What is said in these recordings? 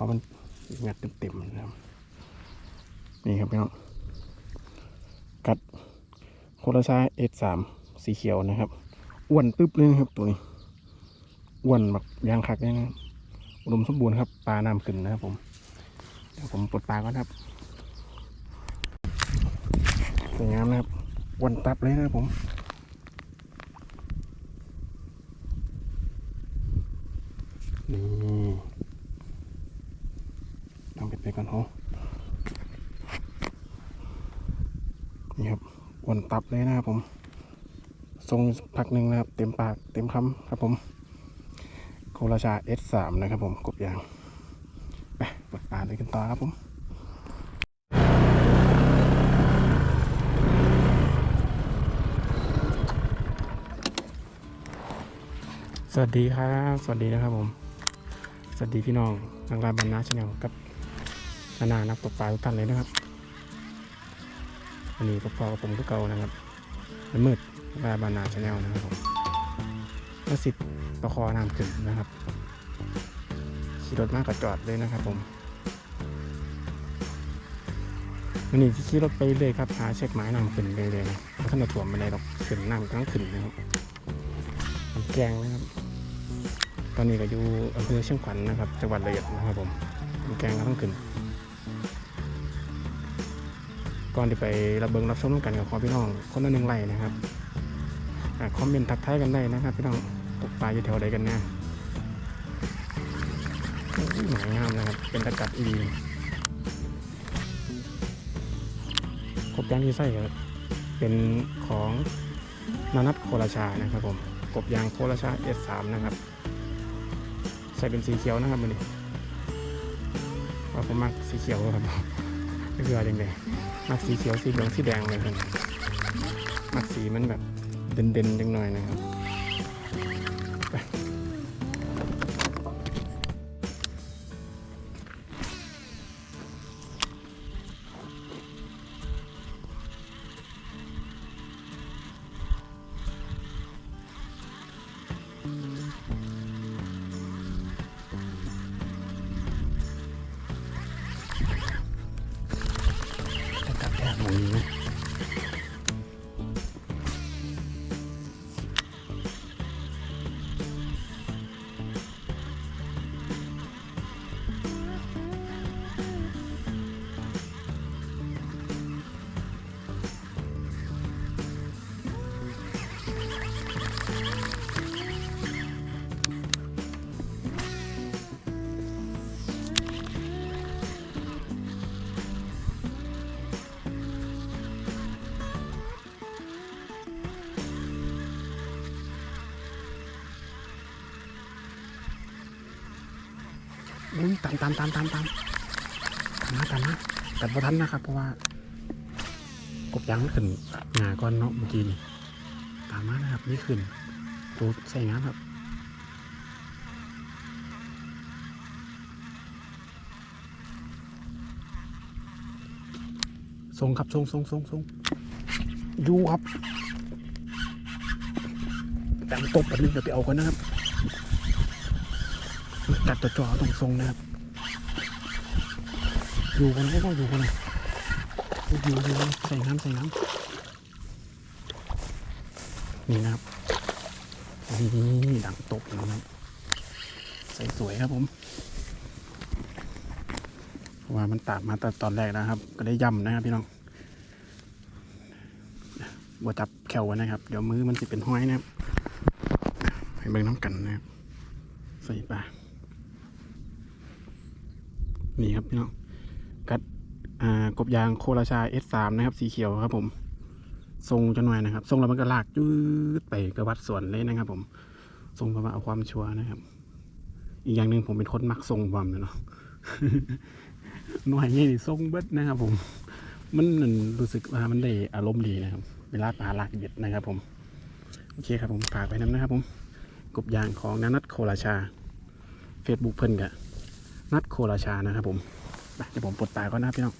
ราะมันงัดเต็มๆนะครับนี่ครับพี่น้องกัดโคราชาเอสามสีเขียวนะครับอ้วนตึ๊บเลยนะครับตัวนี้อ้วนแบบยางคักเลยนะอุดมสมบูรณ์ครับปลาน้ำขึ้นนะครับผมเดี๋ยวผมปลดปลาก่อนครับสวยงามนะครับอ้วนตับเลยนะครับผมนี่ต้องเก็บ ไปก่อนโหนี่ครับอ้วนตับเลยนะครับผมทรงพักหนึ่งนะครับ เต็มปากเต็มคำครับผมโคราชา S3 นะครับผมกบยางไปเปิดปลาเลยกันต่อครับผมสวัสดีครับ สวัสดีนะครับผม สวัสดีพี่น้องนักลาบันนาชาแนลกับ นานานักตกปลาทุกท่านเลยนะครับวันนี้ก็พอกับผมทุกเก่านะครับน้ำมืดนักลาบันาชาแนลนะครับผมก็สิบประคอน้ำขึ้นนะครับขี่รถมากกว่าจอดเลยนะครับผมวันนี้ที่ขี่รถไปเลยครับหาเช็คหมายน้ำขึ้นเลยเลยนะเพราะท่านจะถ่วมไปเลยหรอกขึ้นน้ำกลังขึ้นนะครับมันแกงนะครับ ตอนนี้ก็อยู่อำเภอเชียงขวัญนะครับจังหวัดระยองนะครับผมมันแกงก็ต้องขึ้น ก่อนที่ไปรับเบิงรับชมกันกับพ่อพี่น้อง คนละหนึ่งไร่นะครับอคอมเมนต์ทักทายกันได้นะครับ พี่น้องตกปลาอยู่แถวใดกันน่หมายงามนะครับ เป็นตะกัดอีดีครบยางที่ไส้ครับเป็นของนานัทโคราชานะครับผมกบยางโคราชา S3 นะครับ ใส่เป็นสีเขียวนะครับมันนี่ว่าผมมักสีเขียวครับ เกืออะไรเลยมักสีเขียวสีเหลืองสีแดงเลยครับมักสีมันแบบเด่นๆจังหน่อยนะครับ อุ้ยตามตามตามตามตามตามมาตามมาแต่พอทันนะครับ เพราะว่ากบยางขึ้นงาก้อนเนาะเมื่อกี้นี่ตามมานะครับนี่ขึ้นตูดใส่งานครับทรงครับทรงทรงทรงทรงยูครับแต่มันตกแบบนี้เดี๋ยวไปเอากันนะครับ จัดตัวจอตรงทรงนะครับ อยู่กันก็ต้องอยู่กันอยู่อยู่ใส่น้ำใส่น้ำนี่นะครับนี่ดังตกนะครับใส่สวยครับผมเพราะว่ามันตากมาแต่ตอนแรกนะครับ ก็ได้ย่ำนะครับพี่น้องบวจับแขวไว้นะครับ เดี๋ยวมือมันจะเป็นห้อยนะครับ ให้เบิ่งน้ำกันนะครับ ใส่ปลา นี่ครับพี่น้องกัดอ่ากบยางโคราชา S3 นะครับ สีเขียวครับ ผมทรงจะหน่อยนะครับทรงแล้วมันก็ลากยืดไปกระวัดส่วนเลยนะครับ ผมทรงประมาณเอาความชัวนะครับ อีกอย่างหนึ่งผมเป็นคนมักทรงความเนาะหน่วยนี่ทรงเบิดนะครับ ผม มันนรู้สึกว่ามันได้อารมณ์ดีนะครับ เวลาปลาลากเบ็ดนะครับ ผมโอเคครับผมฝากไว้น้ำนะครับ ผมกบยางของนานัทโคราชา Facebook เพิ่นกะ นัดโคราชานะครับผมไปเดี๋ยวผมปลดปลาก่อนนะครับพี่น้อง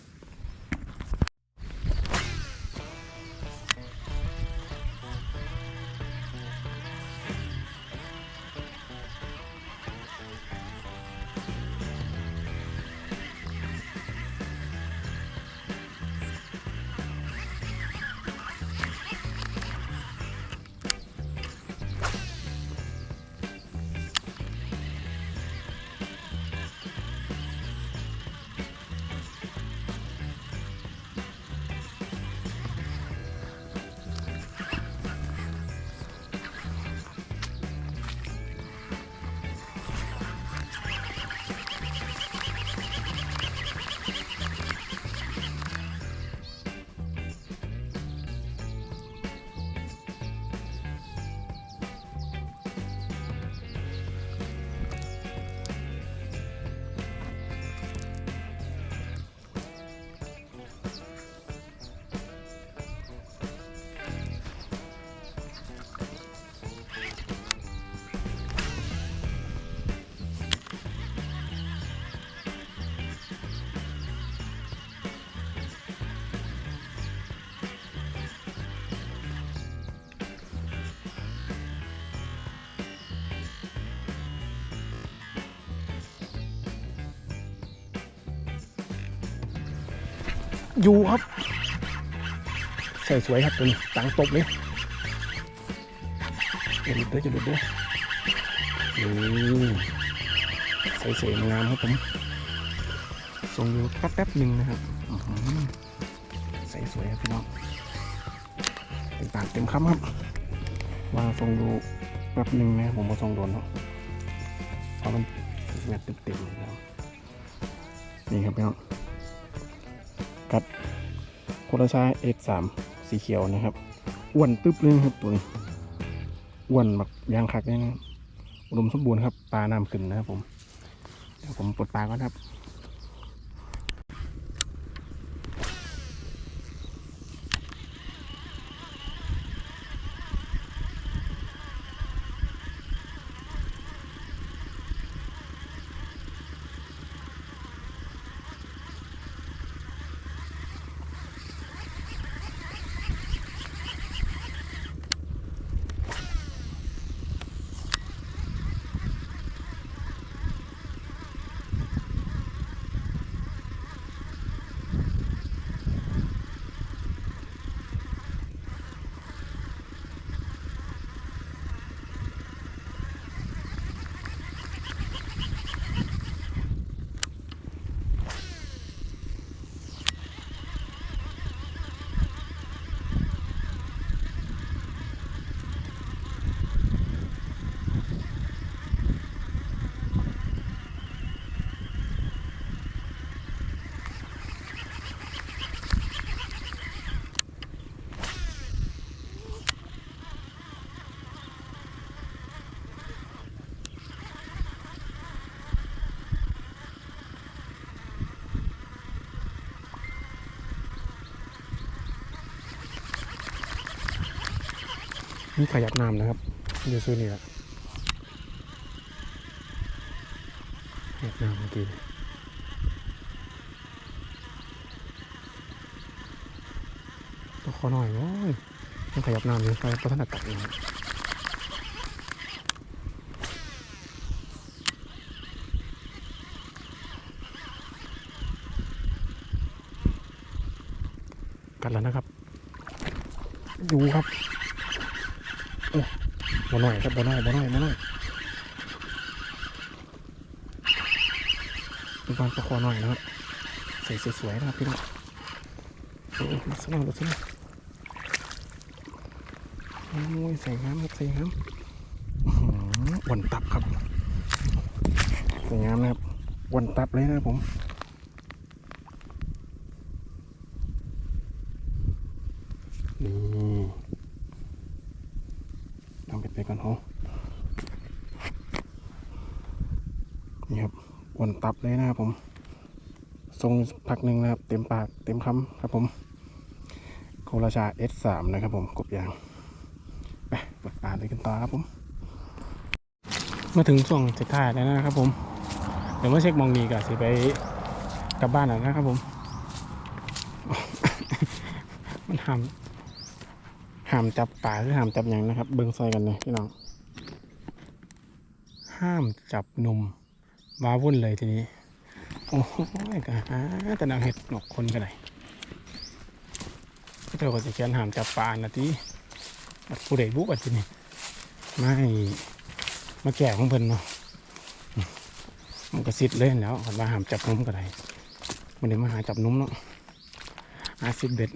อยู่ครับใส่สวยครับตัวนี้ตังตบเลยจะหลุดด้วยจะหลุดด้วยนี่ใส่สวยงามครับผมส่งอยู่แป๊บแป๊บๆหนึ่งนะครับใส่สวยครับพี่น้องเต็มปากเต็มคำครับวางส่งดูแป๊บหนึ่งนะครับผมมาส่งโดนเนาะเอามันแบบเต็มๆเลยนะครับนี่ครับพี่น้อง กัดโคราชาเอกสามสีเขียวนะครับอ้วนตึ๊บเลยนะครับตัวนี้อ้วนแบบยางคักเลยนะครับอุดมสมบูรณ์ครับปลาน้ำขึ้นนะครับผมเดี๋ยวผมปลดปลาก่อนครับ นี่ขยับน้ำนะครับเดี๋ยวซื้อนี่แหละขยับน้ำเมื่อกี้ต้องขอหน่อยโอ้ยต้องขยับน้ำเลยไปพัฒนากัดนะครับกัดแล้วนะครับอยู่ครับ หน่อยครับบ่หน่อยบ่หน่อยบ่หน่อยเป็นการประคอหน่อยนะครับใส่สวยๆนะครับพี่น้องโอ้ยลักษณะลักโอ้ยใส่งามครับใส่งามอื้อหือวันตับครับใส่งามนะครับวันตับเลยนะผมนี่ ก็บไปก่อนโหนี่ครับอ้วนตับเลยนะครับผมทรงพักหนึ่งนะครับ เต็มปากเต็มคำครับผมโคราชา S3 นะครับผมกบยางไปเปิดปลาเลยกันต่อครับผม มาถึงช่วงสุดท้ายแล้วนะครับผม เดี๋ยวมาเช็คมองนีก่อนสิไปกลับบ้านแล้วนะครับผม มันทำ ห้ามจับป่าหรือห้ามจับหยังนะครับ เบิ้งซอยกันเลยพี่น้อง ห้ามจับหนุ่มว้าวุ่นเลยทีนี้ โอ้โหกะหาแต่นางเห็ดหนกคนกันไหนก็เธอก็จะเขียนห้ามจับป่านะทีบัดผู้ใดบุกอันทีนี้ไม่มาแก่ของเพิ่นเนาะมันก็สิทธิ์เลยแล้วคันว่าห้ามจับนุ่มกันไหนมันเดี๋ยวมาหาจับนุ่มเนาะหาสิบเบ็ด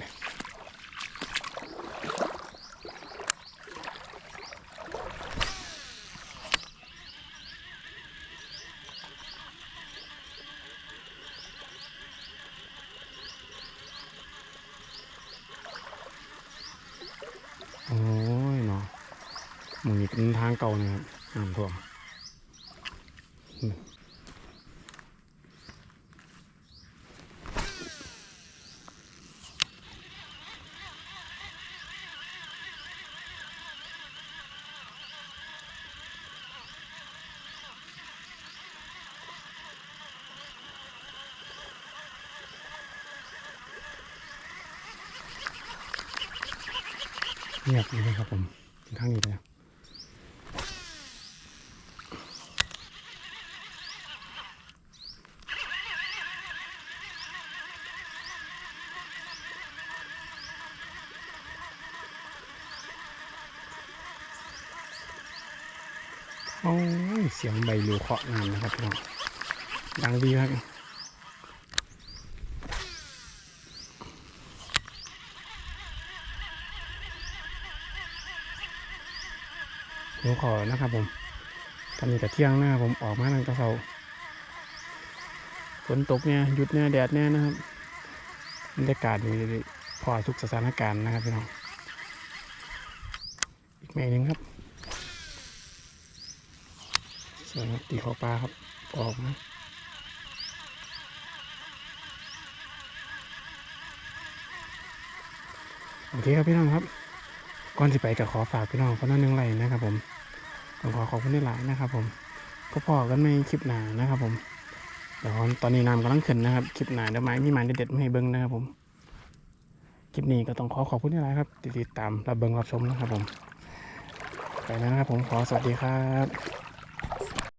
โอ้ยเนาะ มึงนี่เป็นทางเก่านะครับน้ำท่วมเงียบเลยครับผมทางนี้เลย โอ้ยเสียงใบหลิวเคาะน้ำนะครับพี่น้องดังดีครับหนูขอนะครับผม ตอนนี้กับเที่ยงหนะครับผมออกมาตั้งต่เช้าฝนตกเนี่ยหยุดเนี่ยแดดเนี่ยนะครับบรรยากาศนี่พอทุกสถานการณ์นะครับพี่น้อง อีกแม่หนึ่งครับ สวยครับตีขอปลาครับ ออกมาโอเคครับพี่น้องครับก่อนที่ไปก็ขอฝากพี่น้องคนนั้นหนึ่งไลค์นะครับ ผมผมขอขอบคุณที่หลายนะครับ ผมก็พอกันในคลิปหนานะครับ ผมเดี๋ยวตอนนี้น้ำกำลังขึ้นนะครับคลิปหนาเดี๋ยวไม้มีหมายเด็ดๆมาให้เบิ้งนะครับ ผมคลิปนี้ก็ต้องขอขอบคุณที่หลายครับติดตามรับเบิ้งรับชมนะครับ ผม ไปแล้วนะครับ ผมขอสวัสดีครับ